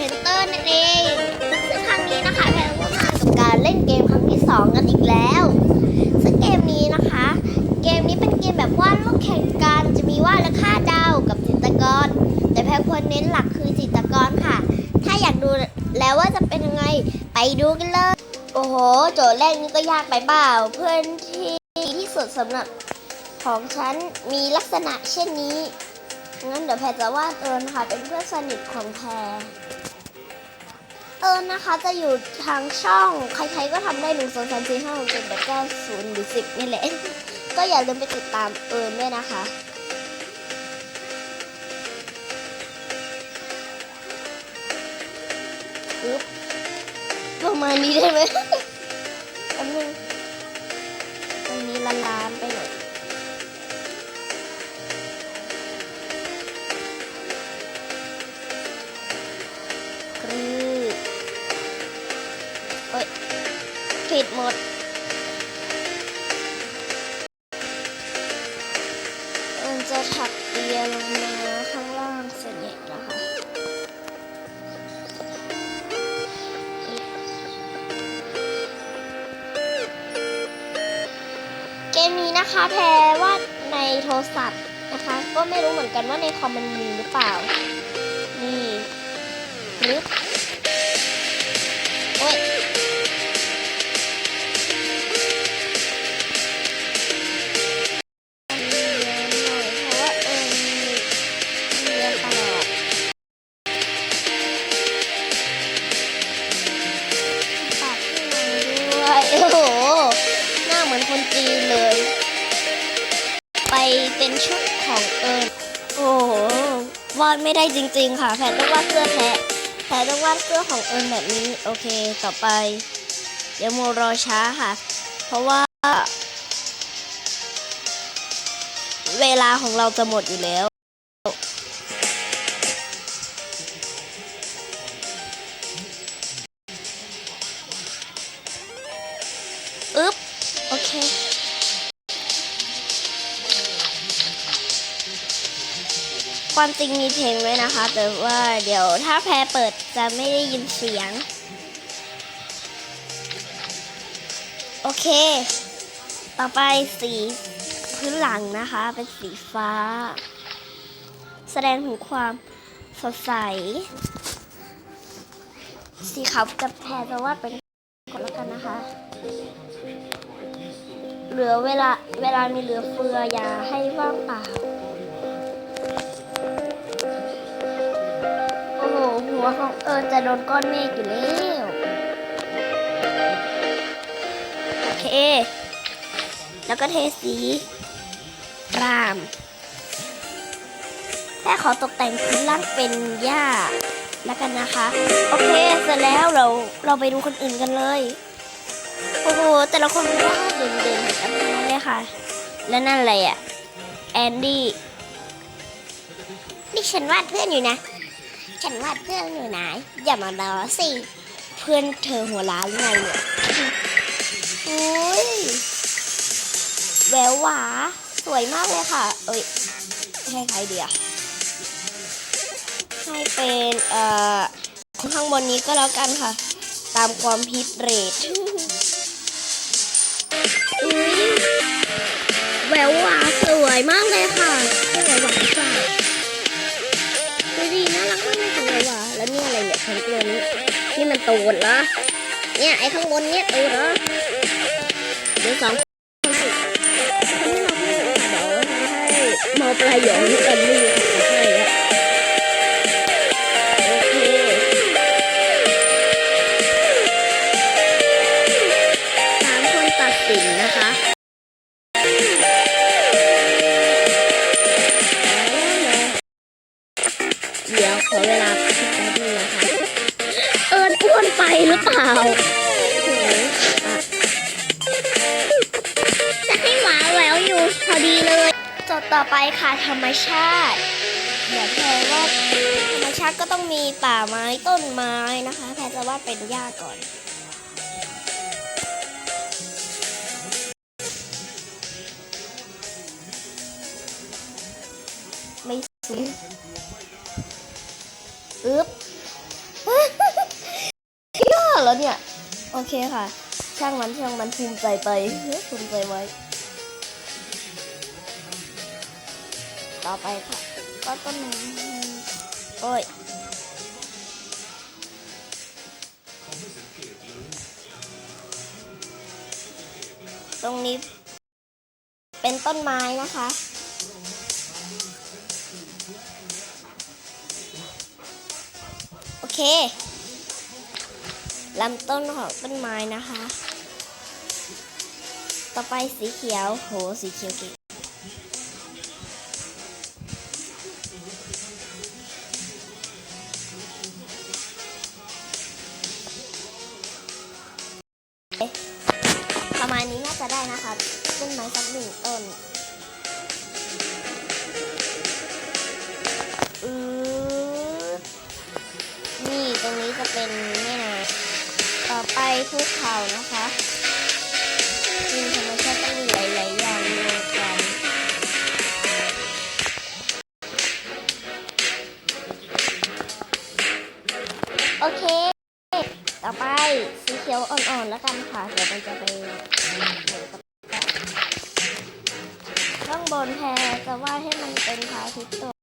เพนเตอร์นั่นเอง ซึ่งครั้งนี้นะคะแพนก็มากับการเล่นเกมครั้งที่สองกันอีกแล้ว ซึ่งเกมนี้นะคะ เกมนี้เป็นเกมแบบวาดรูปแข่งกันจะมีวาดและค่าดาวกับจิตรกร แต่แพนควรเน้นหลักคือจิตรกรค่ะ ถ้าอยากดูแล้วว่าจะเป็นยังไงไปดูกันเลย โอ้โห โจทย์แรกนี้ก็ยากไปเปล่า เพื่อนที่ที่สุดสำหรับของฉันมีลักษณะเช่นนี้ งั้นเดี๋ยวแพรจะวาดเอิญค่ะ เป็นเพื่อนสนิทของแพร เอิญนะคะจะอยู่ทางช่อง ใครๆก็ทำได้หนึ่งสองสามสี่ห้าหกเจ็ดแปดเก้าศูนย์หรือสิบนี่แหละ ก็อย่าลืมไปติดตามเอิญด้วยนะคะปึ๊บประมาณนี้ได้ไหม จะถักเปียลงมาข้างล่างเส่วนใหญ่นะคะเกมนี้นะคะแพรว่าในโทรศัพท์นะคะ ก็ไม่รู้เหมือนกันว่าในคอมมันมีหรือเปล่า นี่รึบโอ้ วาดไม่ได้จริง ๆ ค่ะ แพนต้องวาดเสื้อแพะแพนต้องวาดเสื้อของเอิญแบบนี้ โอเค ต่อไป เดี๋ยวโมรอช้าค่ะ เพราะว่า เวลาของเราจะหมดอยู่แล้ว ความจริงมีเพลงด้วยนะคะ แต่ว่าเดี๋ยวถ้าแพรเปิดจะไม่ได้ยินเสียง โอเค ต่อไปสีพื้นหลังนะคะ เป็นสีฟ้า แสดงถึงความสดใส สีขาวกับแพรจะวาดเป็นกนแล้วกันนะคะ เหลือเวลาเวลามีเหลือเฟืออย่าให้ว่างเปล่า หัวของเอิญจะโดนก้อนเมฆอยู่แล้ว โอเค แล้วก็เทสีรามแค่ขอตกแต่งพื้นล่างเป็นหญ้าแล้วกันนะคะ โอเค เสร็จแล้วเราเราไปดูคนอื่นกันเลย โอ้โห แต่ละคนว่าเด่นๆกันทั้งนั้นเลยค่ะ แล้วนั่นอะไรอะแอนดี้นี่ฉันวาดเพื่อนอยู่นะ ฉันวาดเพื่อนอยู่นะอย่ามาล้อสิ เพื่อนเธอหัวล้านไงเนี่ยโอ้ยแววหวาสวยมากเลยค่ะ เอ้ยให้ใครเดียวให้เป็นเอ่อข้างบนนี้ก็แล้วกันค่ะ ตามความพิเรทอุ๊ยแววหวาสวยมากเลยค่ะใช่แววหวาหรือเปล่าดูดีน่ารัก มากเลยค่ะแหววหวาแล้วนี่อะไรเนี่ยทั้งตัวนี้นี่มันตูดเหรอเนี่ยไอ้ข้างบนเนี่ยตูดเหรอเดี๋ยวสองให้หมอปลายหยองกันนี่ให้อะโอ เวลาคิดแป๊บนึงนะคะ เอิญอ้วนไปหรือเปล่าจะให้หมาแหววอยู่พอดีเลย จดต่อไปค่ะธรรมชาติเดี๋ยวแพรว่าธรรมชาติก็ต้องมีป่าไม้ต้นไม้นะคะ แพรจะวาดเป็นหญ้าก่อนไม่สูง อึ๊บย่อแล้วเนี่ย โอเคค่ะ ช่างมันช่างมันภูมิใจไปภูมิใจไว้ ต่อไปค่ะ ก็ต้นโอ้ยตรงนี้เป็นต้นไม้นะคะ เคลำต้นของต้นไม้นะคะ ต่อไปสีเขียว โห สีเขียวเก่งประมาณนี้น่าจะได้นะคะต้นไม้สักหนึ่งต้น อไปภูเขานะคะมีธรรมชาติต้องมีหลายๆอย่างรวมกันโอเค ต่อไปสีเขียวอ่อนๆแล้วกันค่ะเดี๋ยวมันจะไปข้างบนแพรจะวาดให้มันเป็นพระอาทิตย์ตก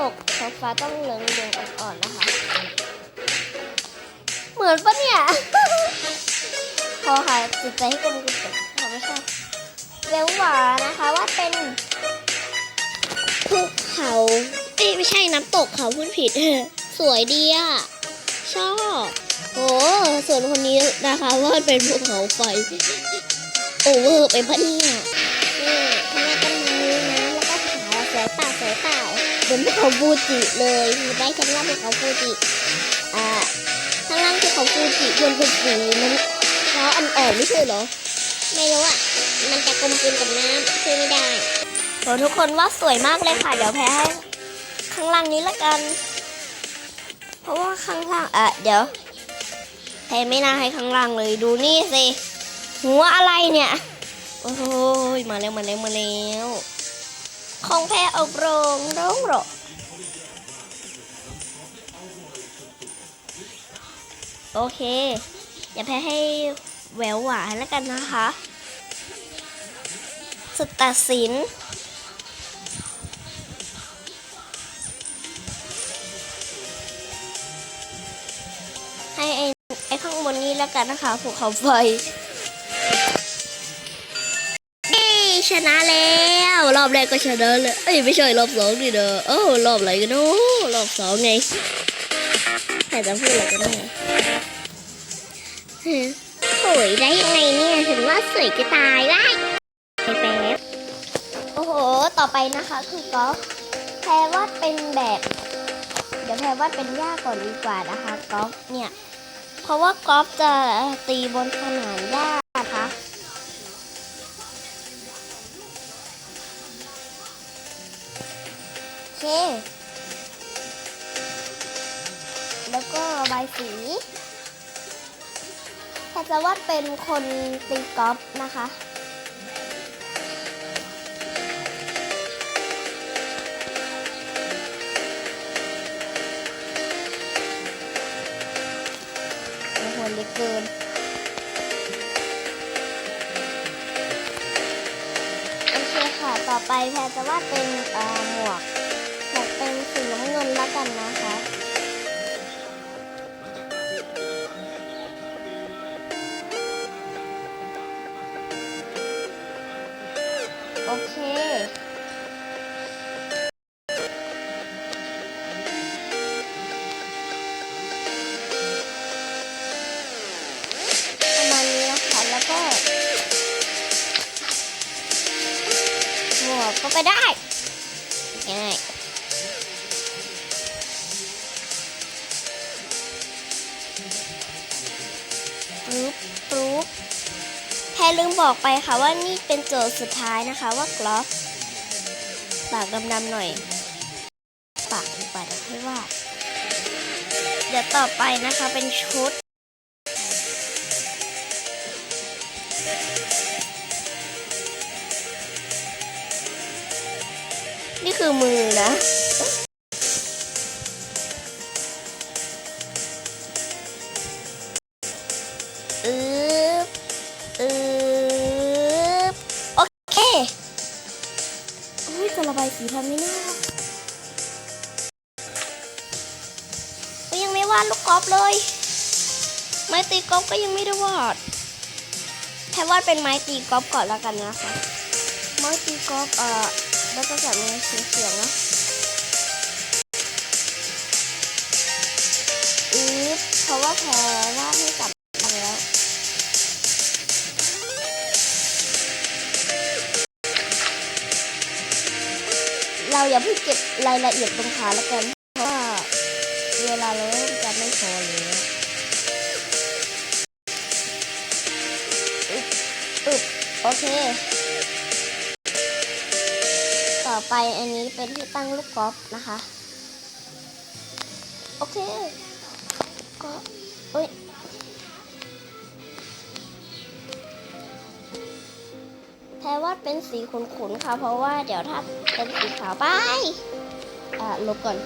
ตกท้องฟ้าต้องเหลืองเหลืองอ่อนๆนะคะ เหมือนปะเนี่ย พอค่ะจิตใจให้กลมกลืนกับธรรมชาติเวลหวานะคะว่าเป็นภูเขาเอ้ไม่ใช่น้ำตกเขาพูดผิด สวยดีอะ ชอบโอ้ส่วนคนนี้นะคะว่าเป็นภูเขาไฟ โอเวอร์ไปปะเนี่ย เหมือนภูเขาฟูจิเลยมีได้ชั้นล่างภูเขาฟูจิอ่าข้างล่างภูเขาฟูจิบนเป็นสีมันฟ้าอ่อนๆไม่ใช่เหรอ ไม่รู้อะมันจะกลมกลืนกับน้ำคือไม่ได้โหทุกคนว่าสวยมากเลยค่ะเดี๋ยวแพ้ให้ข้างล่างนี้ละกัน เพราะว่าข้างล่างอะเดี๋ยวแพ้ไม่น่าให้ข้างล่างเลยดูนี่สิหัวอะไรเนี่ย โอ้ยมาแล้วมาแล้วมาแล้ว ของแพ้ออกโรงร้องเหรอโอเคอย่าแพ้ให้แหววหวานแล้วกันนะคะสุดตัดสิน ให้ไอ้ไอ้ข้างบนนี้แล้วกันนะคะภูเขาไฟ ชนะแล้ว รอบแรกก็ชนะเลยเอ้ยไม่ใช่รอบสองนี่เด้อโอ้รอบอะไรกันเนาะรอบสองไงแต่จะพูดอะไรกันเนี่ยฮะสวยได้ยังไงเนี่ยถึงว่าสวยจะตายได้ไปแป๊บโอ้โห ต่อไปนะคะ คือกอล์ฟแพรวาดเป็นแบบ เดี๋ยวแพรวาดเป็นหญ้าก่อนดีกว่านะคะกอล์ฟเนี่ย เพราะว่ากอล์ฟจะตีบนสนามหญ้านะคะ เค แล้วก็ระบสีแพรจะวาเป็นคนตีกอล์ฟนะคะโอ้โหเล็กเกินโอเคค่ะ ต่อไปแพรจะวาดเป็นหมวก สีน้ำเงินแล้วกันนะคะ โอเค ประมาณนี้นะคะ แล้วก็หมวกก็ไปได้ง่าย รลืมบอกไปค่ะว่านี่เป็นโจทย์สุดท้ายนะคะว่ากลอฟปากดำๆหน่อย ปากดีกว่าเดี๋ยวค่อยว่า เดี๋ยวต่อไปนะคะเป็นชุด นี่คือมือนะ วาดลูกกอล์ฟเลย ไม้ตีกอล์ฟก็ยังไม่ได้วาดแค่วาดเป็นไม้ตีกอล์ฟก่อนแล้วกันนะคะไม้ตีกอล์ฟเอ่อแล้วก็จะมีเสียงเสียงนะอึ๊บเพราะว่าแพ้วาดให้กลับแล้วเราอย่าเพิ่งเก็บรายละเอียดตรงขาแล้วกัน เพราะว่าเวลาเรา จะไม่พอเลยอึบอึบโอเค ต่อไปอันนี้เป็นที่ตั้งลูกกอล์ฟนะคะ โอเค ก็เอ้ยแพรวาดเป็นสีขุนๆค่ะ เพราะว่าเดี๋ยวถ้าเป็นสีขาวไป อ่าลบก่อน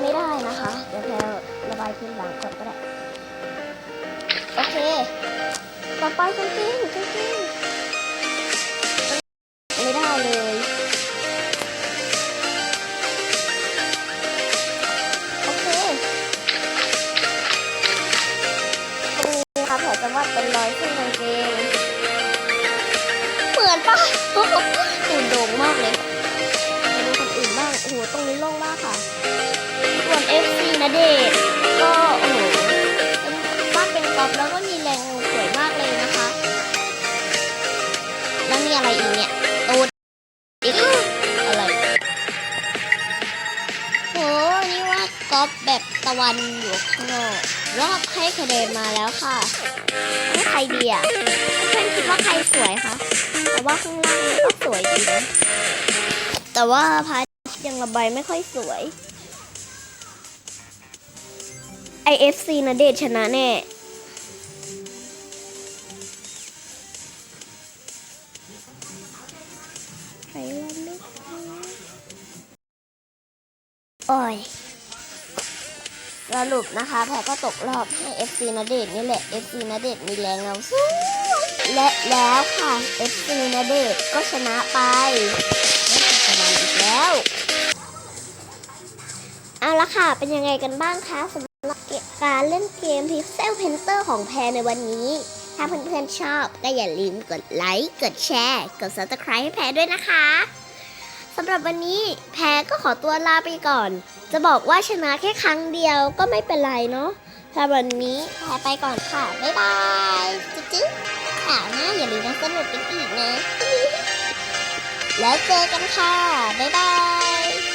ไม่ได้นะคะ เดี๋ยวแพรระบายพื้นหลังก่อนก็ได้ โอเค ต่อไปจริงจริงไม่ได้เลยโอเคตรงนี้นะคะแพรจะวาดเป็นรอยเส้นกางเกงเหมือนปะโอ้โหตื่นโด่งมากเลยดูคนอื่นบ้างโอ้โหตรงนี้โล่งมากค่ะ ส่วน FC นะเดชก็โอ้โหเป็นวาเป็นกรอบแล้วก็มีแรงสวยมากเลยนะคะ แล้วมีอะไรอีกเนี่ยตูดอีกอะไรโหนี่ว่ากอล์ฟแบบตะวันอยู่ข้างนอกรอบให้คะแนนมาแล้วค่ะให้ใครดีอะเพื่อนคิดว่าใครสวยคะแต่ว่าข้างล่างก็สวยดีนะแต่ว่าพาร์ทยังระบายไม่ค่อยสวย IFC นะเดชชนะแน่ ใครวันลูกโอ้ย สรุปนะคะ แพรก็ตกรอบให้ FC นาเดชนี่แหละ FC นาเดชมีแรงเงาสู้และแล้วค่ะ FC นาเดชก็ชนะไปไม่ติดคะอีกแล้ว เอาละค่ะ เป็นยังไงกันบ้างคะ การเล่นเกม Pixel Painter ของแพรในวันนี้ ถ้าเพื่อนๆชอบก็อย่าลืมกดไลค์ กดแชร์ กด subscribe ให้แพรด้วยนะคะสำหรับวันนี้แพรก็ขอตัวลาไปก่อน จะบอกว่าชนะแค่ครั้งเดียวก็ไม่เป็นไรเนาะสำหรับวันนี้แพรไปก่อนค่ะ บ๊ายบายจุ๊บๆข่าวหน้าอย่าลืมมาสนุกกันอีกนะ แล้วเจอกันค่ะ บ๊ายบาย